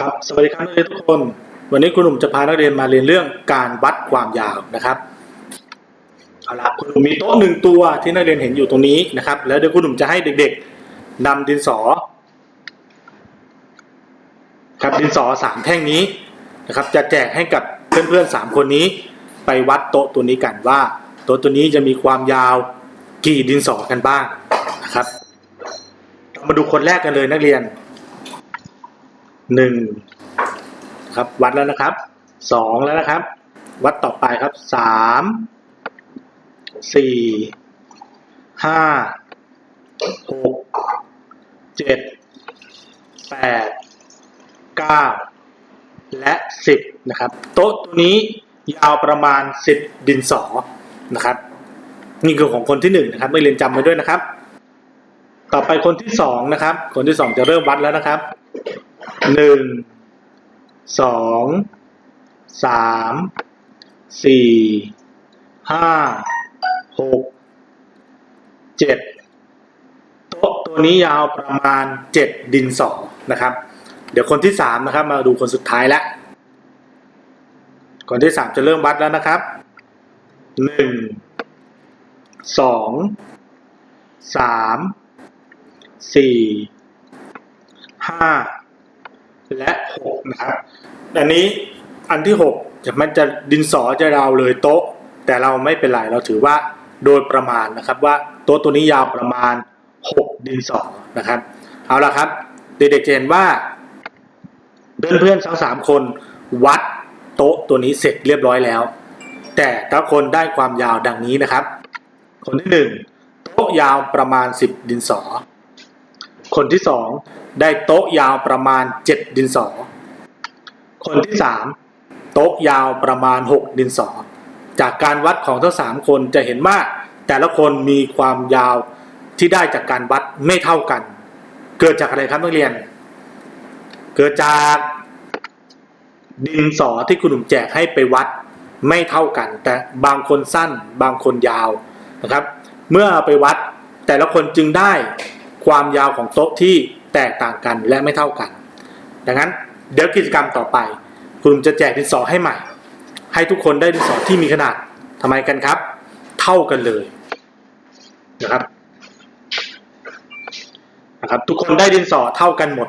ครับสวัสดีครับนักเรียนทุกคน วันนี้คุณหนุ่มจะพานักเรียนมาเรียนเรื่องการวัดความยาวนะครับเอาละคุณหนุ่มมีโต๊ะหนึ่งตัวที่นักเรียนเห็นอยู่ตรงนี้นะครับ แล้วเดี๋ยวคุณหนุ่มจะให้เด็กๆนำดินสอ ครับดินสอสามแท่งนี้นะครับ จะแจกให้กับเพื่อนๆสามคนนี้ ไปวัดโต๊ะตัวนี้กันว่าโต๊ะตัวนี้จะมีความยาวกี่ดินสอกันบ้างนะครับ มาดูคนแรกกันเลยนักเรียน หนึ่งครับวัดแล้วนะครับสองแล้วนะครับ วัดต่อไปครับสามสี่ห้าหกเจ็ดแปดเก้าและสิบนะครับโต๊ะตัวนี้ยาวประมาณสิบดินสอนะครับ นี่คือของคนที่หนึ่งนะครับไม่เรียนจำไว้ด้วยนะครับ ต่อไปคนที่สองนะครับ คนที่สองจะเริ่มวัดแล้วนะครับ หนึ่งสองสามสี่ห้าหกเจ็ดโต๊ะตัวนี้ยาวประมาณเจ็ดดินสอนะครับ เดี๋ยวคนที่สามนะครับ มาดูคนสุดท้ายแล้วคนที่สามจะเริ่มวัดแล้วนะครับหนึ่งสองสามสี่ห้า และหกนะครับอันนี้อันที่หกจะมันจะดินสอจะยาวเลยโต๊ะ แต่เราไม่เป็นไรเราถือว่าโดยประมาณนะครับว่าโต๊ะตัวนี้ยาวประมาณหกดินสอนะครับ เอาละครับ เด็กๆจะเห็นว่าเพื่อนเพื่อนๆทั้งสามคนวัดโต๊ะตัวนี้เสร็จเรียบร้อยแล้ว แต่ถ้าคนได้ความยาวดังนี้นะครับ คนที่หนึ่งโต๊ะยาวประมาณสิบดินสอ คนที่สองได้โต๊ะยาวประมาณ 7 ดินสอ คนที่สามโต๊ะยาวประมาณ 6 ดินสอ จากการวัดของทั้งสามคนจะเห็นว่าแต่ละคนมีความยาวที่ได้จากการวัดไม่เท่ากัน เกิดจากอะไรครับนักเรียน เกิดจากดินสอที่คุณหนุ่มแจกให้ไปวัดไม่เท่ากัน แต่บางคนสั้นบางคนยาวนะครับ เมื่อไปวัดแต่ละคนจึงได้ ความยาวของโต๊ะที่แตกต่างกันและไม่เท่ากัน ดังนั้นเดี๋ยวกิจกรรมต่อไป คุณจะแจกดินสอให้ใหม่ ให้ทุกคนได้ดินสอที่มีขนาดทำไมกันครับ เท่ากันเลยนะครับนะครับทุกคนได้ดินสอเท่ากันหมด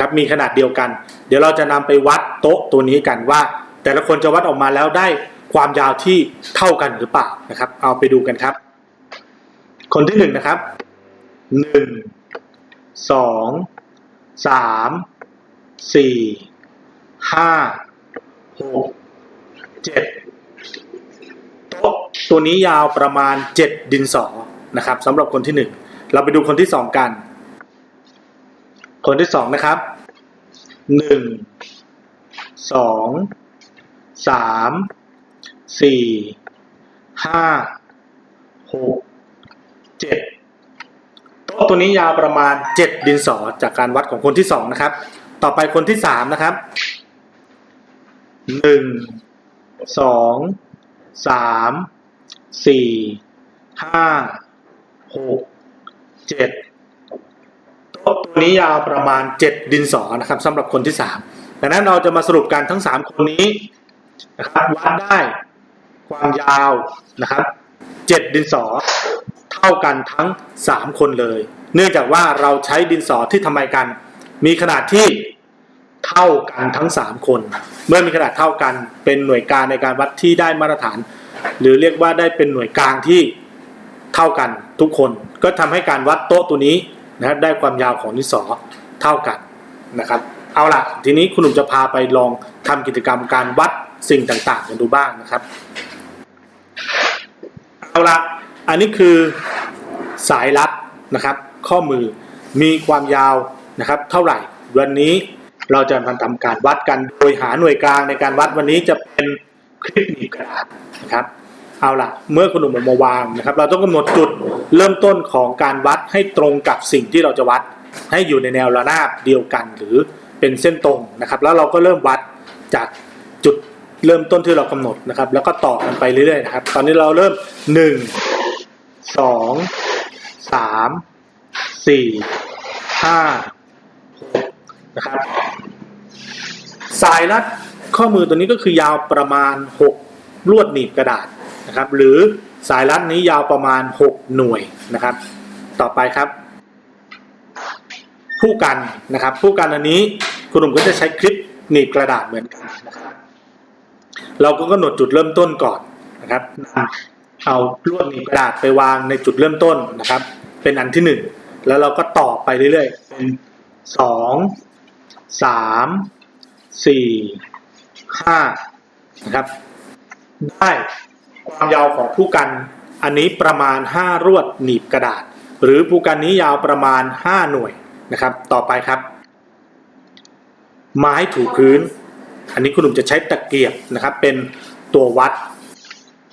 ครับมีขนาดเดียวกัน เดี๋ยวเราจะนำไปวัดโต๊ะตัวนี้กันว่า แต่ละคนจะวัดออกมาแล้วได้ความยาวที่เท่ากันหรือเปล่านะครับ เอาไปดูกันครับ คนที่หนึ่งนะครับ หนึ่งสองสามสี่ห้าหกเจ็ดโต๊ะตัวนี้ยาวประมาณเจ็ดดินสอนะครับสำหรับคนที่หนึ่งเราไปดูคนที่สองกัน คนที่สองนะครับหนึ่งสองสามสี่ห้าหกเจ็ด ตัวนี้ยาวประมาณ 7 ดินสอจากการวัดของคนที่ 2 นะครับ ต่อไปคนที่ 3 นะครับ 1 2 3 4 5 6 7โต๊ะตัวนี้ยาวประมาณ 7 ดินสอนะครับสำหรับคนที่ 3 ดังนั้นเราจะมาสรุปกันทั้ง 3 คนนี้นะครับวัดได้ความยาวนะครับ 7 ดินสอ เท่ากันทั้ง 3 คนเลย เนื่องจากว่าเราใช้ดินสอที่ทำไมกัน มีขนาดที่เท่ากันทั้ง 3 คน เมื่อมีขนาดเท่ากันเป็นหน่วยกางในการวัดที่ได้มาตรฐาน หรือเรียกว่าได้เป็นหน่วยกลางที่เท่ากันทุกคน ก็ทำให้การวัดโต๊ะตัวนี้นะครับได้ความยาวของดินสอเท่ากันนะครับ เอาล่ะทีนี้คุณหนุ่มจะพาไปลองทำกิจกรรมการวัดสิ่งต่างๆกันดูบ้างนะครับ เอาละ อันนี้คือสายรัดนะครับ ข้อมือมีความยาวนะครับ เท่าไหร่ วันนี้เราจะมาทำการวัดกันโดยหาหน่วยกลางในการวัดวันนี้จะเป็นคลิปหนีบกระดาษนะครับ เอาล่ะ เมื่อคุณหนุ่มเอมาวางนะครับ เราต้องกำหนดจุดเริ่มต้นของการวัดให้ตรงกับสิ่งที่เราจะวัด ให้อยู่ในแนวระนาบเดียวกันหรือเป็นเส้นตรงนะครับ แล้วเราก็เริ่มวัดจากจุดเริ่มต้นที่เรากำหนดนะครับ แล้วก็ต่อกันไปเรื่อยๆนะครับ ตอนนี้เราเริ่มหนึ่ง สองสามสี่ห้าหกนะครับสายรัดข้อมือตัวนี้ก็คือยาวประมาณ 6 ลวดหนีบกระดาษนะครับ หรือสายรัดนี้ยาวประมาณ 6 หน่วยนะครับ ต่อไปครับ ผู้กันนะครับ ผู้กันอันนี้คุณหนุ่มก็จะใช้คลิปหนีบกระดาษเหมือนกันนะครับเราก็กำหนดจุดเริ่มต้นก่อนนะครับ เอาลวดหนีบกระดาษไปวางในจุดเริ่มต้นนะครับ เป็นอันที่หนึ่งแล้วเราก็ต่อไปเรื่อยๆเป็นสองสามสี่ห้านะครับ ได้ความยาวของผู้กันอันนี้ประมาณ 5 รวดหนีบกระดาษ หรือผู้กันนี้ยาวประมาณ 5 หน่วยนะครับ ต่อไปครับ ไม้ถูพื้น อันนี้คุณหนุ่มจะใช้ตะเกียบนะครับ เป็นตัววัด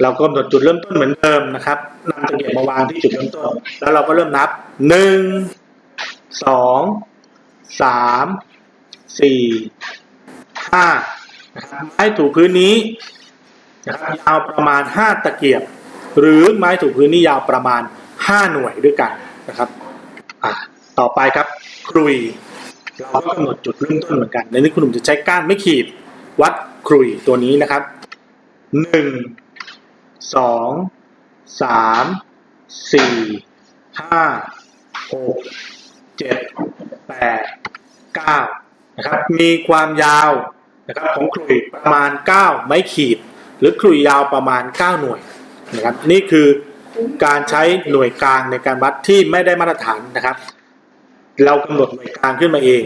เราก็กำหนดจุดเริ่มต้นเหมือนเดิมนะครับนำตะเกียบมาวางที่จุดเริ่มต้น แล้วเราก็เริ่มนับหนึ่งสองสามสี่ห้านะครับไม้ถูพื้นนี้นะครับยาวประมาณห้าตะเกียบ หรือไม้ถูพื้นนี้ยาวประมาณห้าหน่วยด้วยกันนะครับอ่าต่อไปครับครุยเราก็กำหนดจุดเริ่มต้นเหมือนกันในนี้คุณหนุ่มจะใช้ก้านไม่ขีดวัดครุยตัวนี้นะครับหนึ่ง สองสามสี่ห้าหกเจ็ดแปดเก้านะครับมีความยาวนะครับของครุยประมาณ 9 ไม้ขีด หรือครุยยาวประมาณ 9 หน่วยนะครับนี่คือการใช้หน่วยกลางในการวัดที่ไม่ได้มาตรฐานนะครับ เรากำหนดหน่วยกลางขึ้นมาเอง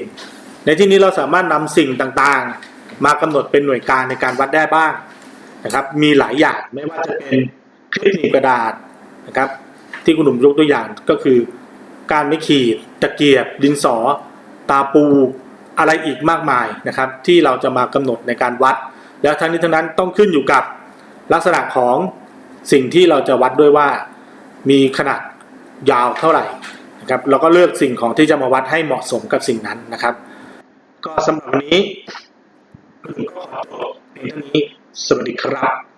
ในที่นี้เราสามารถนำสิ่งต่างๆ มากำหนดเป็นหน่วยกลางในการวัดได้บ้าง นะครับ มีหลายอย่างไม่ว่าจะเป็นคลิปหนีบกระดาษนะครับ ที่คุณหนุ่มยกตัวอย่างก็คือ การไม่ขีดตะเกียบ ดินสอ ตาปูอะไรอีกมากมายนะครับ ที่เราจะมากำหนดในการวัด แล้วทั้งนี้ทั้งนั้นต้องขึ้นอยู่กับลักษณะของสิ่งที่เราจะวัดด้วยว่ามีขนาดยาวเท่าไหร่นะครับเราก็เลือกสิ่งของที่จะมาวัดให้เหมาะสมกับสิ่งนั้นนะครับ ก็สำหรับวันนี้ก็ขอจบเพียงเท่านี้ สวัสดีครับ